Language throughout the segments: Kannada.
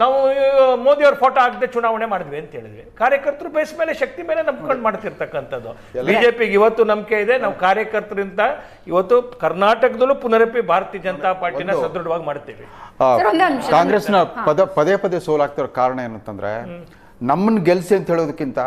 ನಾವು ಮೋದಿ ಅವ್ರ ಫೋಟೋ ಹಾಕದೆ ಚುನಾವಣೆ ಮಾಡಿದ್ವಿ ಅಂತ ಹೇಳಿದ್ವಿ. ಕಾರ್ಯಕರ್ತರು ಬೇಸ್ ಮೇಲೆ ಶಕ್ತಿ ಮೇಲೆ ನಂಬ್ಕೊಂಡು ಮಾಡ್ತಿರ್ತಕ್ಕಂಥದ್ದು. ಬಿಜೆಪಿಗೆ ಇವತ್ತು ನಂಬಿಕೆ ಇದೆ ನಾವು ಕಾರ್ಯಕರ್ತರಿಂದ ಇವತ್ತು ಕರ್ನಾಟಕದಲ್ಲೂ ಪುನರಪಿ ಭಾರತೀಯ ಜನತಾ ಪಾರ್ಟಿನ ಸದೃಢವಾಗಿ ಮಾಡ್ತೀವಿ. ಕಾಂಗ್ರೆಸ್ನ ಪದ ಪದೇ ಪದೇ ಸೋಲಾಗ್ತಿರೋ ಕಾರಣ ಏನಂತಂದ್ರೆ ನಮ್ಮನ್ನ ಗೆಲ್ಸಿ ಅಂತ ಹೇಳೋದಕ್ಕಿಂತ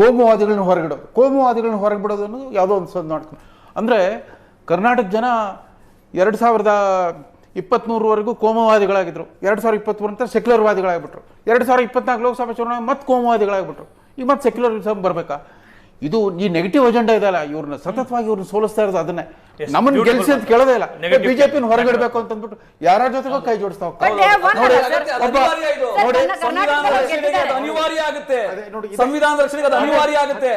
ಕೋಮುವಾದಿಗಳನ್ನ ಹೊರಗಿಡೋದು ಕೋಮುವಾದಿಗಳನ್ನ ಹೊರಗೆ ಬಿಡೋದು ಅನ್ನೋದು ಯಾವುದೋ ಒಂದು ಸದ್ ಮಾಡ್ಕೊಂಡು ಅಂದ್ರೆ ಕರ್ನಾಟಕ ಜನ ಎರಡು ಸಾವಿರದ ಇಪ್ಪತ್ತ್ಮೂರವರೆಗೂ ಕೋಮವಾದಿಗಳಾಗಿದ್ದರು ಎರಡು ಸಾವಿರ ಇಪ್ಪತ್ತ್ಮೂರು ನಂತರ ಸೆಕ್ಯುಲರ್ವಾದಿಗಳಾಗ್ಬಿಟ್ರು. ಎರಡು ಸಾವಿರದ ಇಪ್ಪತ್ನಾಲ್ಕು ಲೋಕಸಭಾ ಚುನಾವಣೆ ಮತ್ತೆ ಕೋಮವಾದಿಗಳಾಗ್ಬಿಟ್ರು. ಈಗ ಮತ್ತೆ ಸೆಕ್ಯುಲರಿಸಮ್ ಬರಬೇಕಾ? ಇದು ಈ ನೆಗೆಟಿವ್ ಅಜೆಂಡಾ ಇದೆಯಲ್ಲ ಇವ್ರನ್ನ ಸತತವಾಗಿ ಇವ್ರನ್ನ ಸೋಲಿಸ್ತಾ ಇರೋದು ಅದನ್ನೇ. ನಮ್ಮನ್ನ ಗೆಲ್ಸಿ ಅಂತ ಕೇಳೋದೇ ಇಲ್ಲ. ಬಿಜೆಪಿ ಬಿಜೆಪಿನ ಹೊರಗಿಡ್ಬೇಕು ಅಂತ ಅಂದ್ಬಿಟ್ಟು ಯಾರ ಜೊತೆಗೂ ಕೈ ಜೋಡಿಸ್ತಾ ಅನಿವಾರ್ಯ ಆಗುತ್ತೆ. ಸಂವಿಧಾನ ರಕ್ಷಣೆಗೆ ಅದು ಅನಿವಾರ್ಯ ಆಗುತ್ತೆ.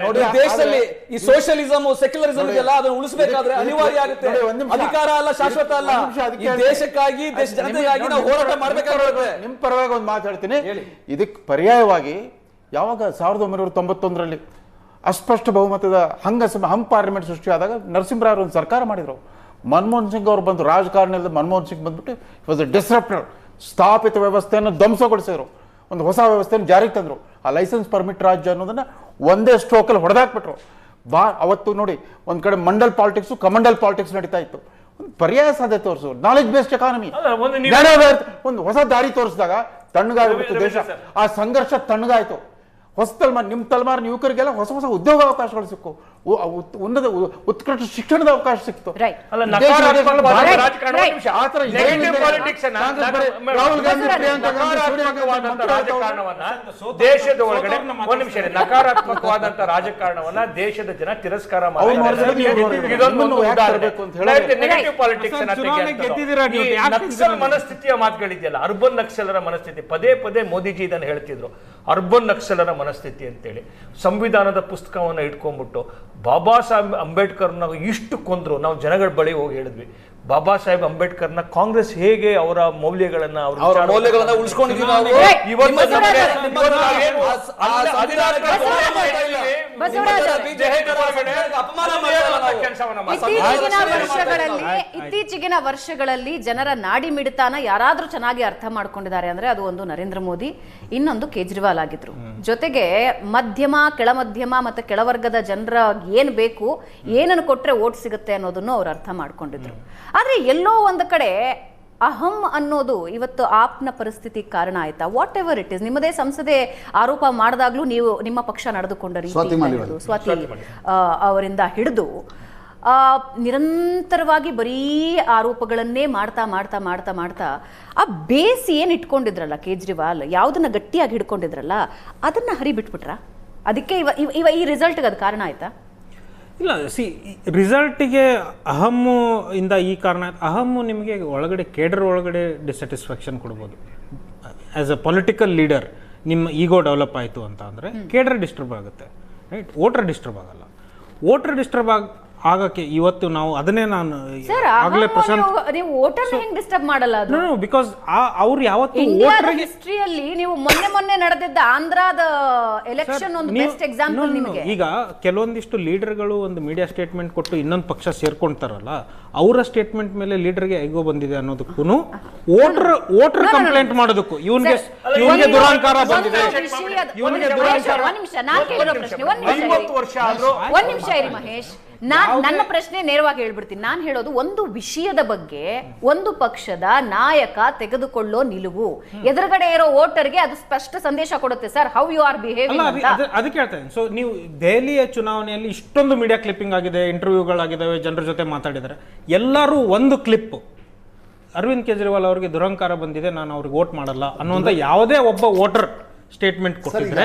ನೋಡಿ, ದೇಶದಲ್ಲಿ ಈ ಸೋಷಿಯಲಿಸಮ್ ಸೆಕ್ಯುಲರಿಸಮ್ ಎಲ್ಲಾ ಅದನ್ನ ಉಳಿಸಬೇಕಾದ್ರೆ ಅನಿವಾರ್ಯ ಆಗುತ್ತೆ. ಒಂದ್ ಅಧಿಕಾರ ಅಲ್ಲ ಶಾಶ್ವತ ಅಲ್ಲ. ಈ ದೇಶಕ್ಕಾಗಿ ದೇಶ ಜನತೆಗಾಗಿ ನಿಮ್- ನಾವು ಹೋರಾಟ ಮಾಡಬೇಕಾದ್ರೆ ಮಾಡ್ಬೇಕಾಗುತ್ತೆ ನಿಮ್ ಪರವಾಗಿ ಒಂದು ಮಾತಾಡ್ತೀನಿ. ಇದಕ್ಕೆ ಪರ್ಯಾಯವಾಗಿ ಯಾವಾಗ ಸಾವಿರದ ಒಂಬೈನೂರ ತೊಂಬತ್ತೊಂದರಲ್ಲಿ ಅಸ್ಪಷ್ಟ ಬಹುಮತದ ಹಂಗ ಹಂಗ್ ಹಂ ಪಾರ್ಲಿಮೆಂಟ್ ಸೃಷ್ಟಿಯಾದಾಗ ನರಸಿಂಹರಾವ್ ಒಂದು ಸರ್ಕಾರ ಮಾಡಿದ್ರು. ಮನಮೋಹನ್ ಸಿಂಗ್ ಅವರು ಬಂದು ರಾಜಕಾರಣ ಇಲ್ಲದೆ ಮನಮೋಹನ್ ಸಿಂಗ್ ಬಂದ್ಬಿಟ್ಟು ವಾಸ್ ಅ ಡಿಸ್ರಪ್ಟರ್ ಸ್ಥಾಪಿತ ವ್ಯವಸ್ಥೆಯನ್ನು ಧ್ವಂಸಗೊಳಿಸಿದರು. ಒಂದು ಹೊಸ ವ್ಯವಸ್ಥೆಯನ್ನು ಜಾರಿಗೆ ತಂದರು. ಆ ಲೈಸೆನ್ಸ್ ಪರ್ಮಿಟ್ ರಾಜ್ಯ ಅನ್ನೋದನ್ನ ಒಂದೇ ಸ್ಟ್ರೋಕಲ್ಲಿ ಹೊಡೆದಾಕ್ಬಿಟ್ರು. ಬಾ ಅವತ್ತು ನೋಡಿ ಒಂದು ಕಡೆ ಮಂಡಲ್ ಪಾಲಿಟಿಕ್ಸು ಕಮಂಡಲ್ ಪಾಲಿಟಿಕ್ಸ್ ನಡೀತಾ ಇತ್ತು. ಒಂದು ಪರ್ಯಾಯ ಸಾಧ್ಯತೆ ತೋರಿಸು. ನಾಲೆಜ್ ಬೇಸ್ಡ್ ಎಕಾನಮಿ ಒಂದು ಹೊಸ ದಾರಿ ತೋರಿಸಿದಾಗ ತಣ್ಣಗಾಗಿ ದೇಶ ಆ ಸಂಘರ್ಷ ತಣ್ಣಗಾಯ್ತು. ಹೊಸ ತಲೆಮಾರು ನಿಮ್ಮ ತಲೆಮಾರಿನ ಯುವಕರಿಗೆಲ್ಲ ಹೊಸ ಹೊಸ ಉದ್ಯೋಗ ಅವಕಾಶಗಳು ಸಿಕ್ಕು ಉನ್ನತ ಉತ್ಕೃಷ್ಟ ಶಿಕ್ಷಣದ ಅವಕಾಶ ಸಿಕ್ತು Right. ಅಲ್ಲ ದೇಶ ನಕಾರಾತ್ಮಕ ವಿದೇಶ- ಭಾರತ Right, ರಾಜಕಾರಣ right. ಒಂದು ನಿಮಿಷ. ಆ ಥರ ಇದೆ. Negative politics ಅನ್ನ ಕಾಂಗ್ರೆಸ್ ಬರೀ ನಾನು- ರಾಹುಲ್ ಗಾಂಧಿ, ಬಸವರಾಜ್ ಪ್ರಿಯಾಂಕಾ ಗಾಂಧಿ, ಸೋನಿಯಾ ಗಾಂಧಿ ನಕಾರಾತ್ಮಕವಾದಂತ ಮಂತ್ರಿ ಆಗ್ತಾವ್ರೆ. ರಾಜಕಾರಣವನ್ನ ದೇಶದ ಒಳಗಡೆ ಒಂದ್ ನಿಮಿಷ. ನಕಾರಾತ್ಮಕವಾದಂತ ರಾಜಕಾರಣವನ್ನ ದೇಶದ ಜನ ತಿರಸ್ಕಾರ ನಕ್ಸಲ್? ಮನಸ್ಥಿತಿಯ ಮಾತುಗಳಿದೆಯಲ್ಲ ಅರ್ಬನ್ ನಕ್ಸಲರ ಮನಸ್ಥಿತಿ ಪದೇ ಪದೇ ಮೋದಿಜಿ ಇದನ್ನು ಹೇಳ್ತಿದ್ರು ಅರ್ಬನ್ ನಕ್ಸಲರ ಮನಸ್ಥಿತಿ ಅಂತೇಳಿ ಸಂವಿಧಾನದ ಪುಸ್ತಕವನ್ನು ಇಟ್ಕೊಂಡ್ಬಿಟ್ಟು ಬಾಬಾ ಸಾಹೇಬ್ ಅಂಬೇಡ್ಕರ್ನ ಇಷ್ಟು ಕೊಂದರು, ನಾವು ಜನಗಳ ಬಳಿ ಹೋಗಿ ಹೇಳಿದ್ವಿ. ಬಾಬಾ ಸಾಹೇಬ್ ಅಂಬೇಡ್ಕರ್ನ ಕಾಂಗ್ರೆಸ್ ಹೇಗೆ ಅವರ ಮೌಲ್ಯಗಳನ್ನ ಅವ್ರ ಮೌಲ್ಯಗಳನ್ನ ನಾವು. ಸೇವೆ ವರ್ಷಗಳಲ್ಲಿ ಜನರ ನಾಡಿ ಮಿಡಿತಾನ ಯಾರಾದ್ರೂ ಚೆನ್ನಾಗಿ ಅರ್ಥ ಮಾಡ್ಕೊಂಡಿದ್ದಾರೆ ಅಂದ್ರೆ ಅದು ಒಂದು ನರೇಂದ್ರ ಮೋದಿ ಇನ್ನೊಂದು ಕೇಜ್ರಿವಾಲ್ ಆಗಿದ್ರು. ಜೊತೆಗೆ ಮಧ್ಯಮ ಕೆಳಮಧ್ಯಮ ಮತ್ತೆ ಕೆಳವರ್ಗದ ಜನರ ಏನ್ ಬೇಕು ಏನನ್ನು ಕೊಟ್ರೆ ಓಟ್ ಸಿಗುತ್ತೆ ಅನ್ನೋದನ್ನು ಅವ್ರು ಅರ್ಥ ಮಾಡ್ಕೊಂಡಿದ್ರು. ಆದ್ರೆ ಎಲ್ಲೋ ಒಂದು ಕಡೆ ಅಹಂ ಅನ್ನೋದು ಇವತ್ತು ಆಪ್ನ ಪರಿಸ್ಥಿತಿ ಕಾರಣ ಆಯ್ತಾ? ವಾಟ್ ಎವರ್ ಇಟ್ ಇಸ್ ನಿಮ್ಮದೇ ಸಂಸದೆ ಆರೋಪ ಮಾಡಿದಾಗ್ಲೂ ನೀವು ನಿಮ್ಮ ಪಕ್ಷ ನಡೆದುಕೊಂಡ ರೀತಿ ಸ್ವಾತಿ ಅವರಿಂದ ಹಿಡಿದು ಆ, ನಿರಂತರವಾಗಿ ಬರೀ ಆರೋಪಗಳನ್ನೇ ಮಾಡ್ತಾ ಮಾಡ್ತಾ ಮಾಡ್ತಾ ಮಾಡ್ತಾ ಆ ಬೇಸ್ ಏನ್ ಇಟ್ಕೊಂಡಿದ್ರಲ್ಲ ಕೇಜ್ರಿವಾಲ್? ಯಾವ್ದನ್ನ ಗಟ್ಟಿಯಾಗಿ ಹಿಡ್ಕೊಂಡಿದ್ರಲ್ಲ ಅದನ್ನ ಹರಿ ಬಿಟ್ಬಿಟ್ರ ಅದಕ್ಕೆ ಇವ ಇವ- ಇವ ಈ ರಿಸಲ್ಟ್ಗೆ ಅದು ಕಾರಣ ಆಯ್ತಾ? ಇಲ್ಲ ಸಿ ರಿಸಲ್ಟಿಗೆ ಅಹಮ್ಮು ಇಂದ ಈ ಕಾರಣ ಅಹಮ್ಮು ನಿಮಗೆ ಒಳಗಡೆ ಕೇಡರ್ ಒಳಗಡೆ ಡಿಸ್ಸ್ಯಾಟಿಸ್ಫ್ಯಾಕ್ಷನ್ ಕೊಡ್ಬೋದು. ಆ್ಯಸ್ ಅ ಪೊಲಿಟಿಕಲ್ ಲೀಡರ್ ನಿಮ್ಮ ಈಗೋ ಡೆವಲಪ್ ಆಯಿತು ಅಂತ ಅಂದರೆ ಕೇಡರ್ ಡಿಸ್ಟರ್ಬ್ ಆಗುತ್ತೆ ರೈಟ್ ವೋಟರ್ ಡಿಸ್ಟರ್ಬ್ ಆಗಲ್ಲ. ವೋಟರ್ ಡಿಸ್ಟರ್ಬ್ ಆಗ ಆಗಕ್ಕೆ ಇವತ್ತು ನಾವು ಅದನ್ನೇ ನಾನು ಸರ್ ಆಗಲೇ ಪ್ರಶಾಂತ್ ನೀವು ವೋಟರ್ ಹೆಂಗ್ ಡಿಸ್ಟರ್ಬ್ ಮಾಡಲ್ಲ ಅದು? ಬಿಕಾಸ್ ಅವ್ರು ಯಾವತ್ತು ವೋಟರ್ ಹಿಸ್ಟ್ರಿಯಲ್ಲಿ ನೀವು ಮೊನ್ನೆ ಮೊನ್ನೆ ನಡೆದಿದ್ದ ಆಂಧ್ರದ ಎಲೆಕ್ಷನ್ ಒಂದು ಬೆಸ್ಟ್ ಎಕ್ಸಾಂಪಲ್. ನಿಮಗೆ. ಈಗ ಕೆಲವೊಂದಿಷ್ಟು ಲೀಡರ್ಗಳು ಒಂದು ಮೀಡಿಯಾ ಸ್ಟೇಟ್ಮೆಂಟ್ ಕೊಟ್ಟು ಇನ್ನೊಂದು ಪಕ್ಷ ಸೇರ್ಕೊಂತಾರಲ್ಲ ಅವರ ಸ್ಟೇಟ್ಮೆಂಟ್ ಮೇಲೆ ಲೀಡರ್ಗೆ ಹೇಗೋ ಬಂದಿದೆ ಅನ್ನೋದಕ್ಕೂ ವೋಟರ್ ವೋಟರ್ ಕಂಪ್ಲೇಂಟ್ ಮಾಡೋದಕ್ಕೂ. ಇವನ್ಗೆ ಇವನ್ಗೆ ಒಂದು- ದುರಾಂಕಾರ ಬಂದಿದೆ. ಒಂದು ನಿಮಿಷ, ನಿಮಿಷ ಕೇಳಿರೋ ಪ್ರಶ್ನೆ ಒಂದು ನಿಮಿಷ ಒಂದ್ ನಿಮಿಷ ಇರಿ ಮಹೇಶ್. ನಾನ್ ನನ್ನ ಪ್ರಶ್ನೆ ನೇರವಾಗಿ ಹೇಳ್ಬಿಡ್ತೀನಿ. ನಾನು ಹೇಳೋದು ಒಂದು ವಿಷಯದ ಬಗ್ಗೆ ಒಂದು ಪಕ್ಷದ ನಾಯಕ ತೆಗೆದುಕೊಳ್ಳೋ ನಿಲುವು. ಎದುರುಗಡೆ ಇರೋ ವೋಟರ್ಗೆ ಅದು ಸ್ಪಷ್ಟ ಸಂದೇಶ ಕೊಡುತ್ತೆ sir how you are behave ಅದಕ್ಕೆ ಹೇಳ್ತೇನೆ ಸೊ ನೀವು ದೆಹಲಿಯ ಚುನಾವಣೆಯಲ್ಲಿ ಇಷ್ಟೊಂದು ಮೀಡಿಯಾ ಕ್ಲಿಪ್ಪಿಂಗ್ ಆಗಿದೆ ಇಂಟರ್ವ್ಯೂಗಳಾಗಿದ್ದಾವೆ ಜನರ ಜೊತೆ ಮಾತಾಡಿದ್ದಾರೆ. ಎಲ್ಲರೂ ಒಂದು ಕ್ಲಿಪ್ ಅರವಿಂದ್ ಕೇಜ್ರಿವಾಲ್ ಅವರಿಗೆ ದುರಂಕಾರ ಬಂದಿದೆ ನಾನು ಅವ್ರಿಗೆ ವೋಟ್ ಮಾಡಲ್ಲ ಅನ್ನುವಂಥ ಯಾವುದೇ ಒಬ್ಬ ವೋಟರ್ ಸ್ಟೇಟ್ಮೆಂಟ್ ಕೊಟ್ಟಿದ್ರೆ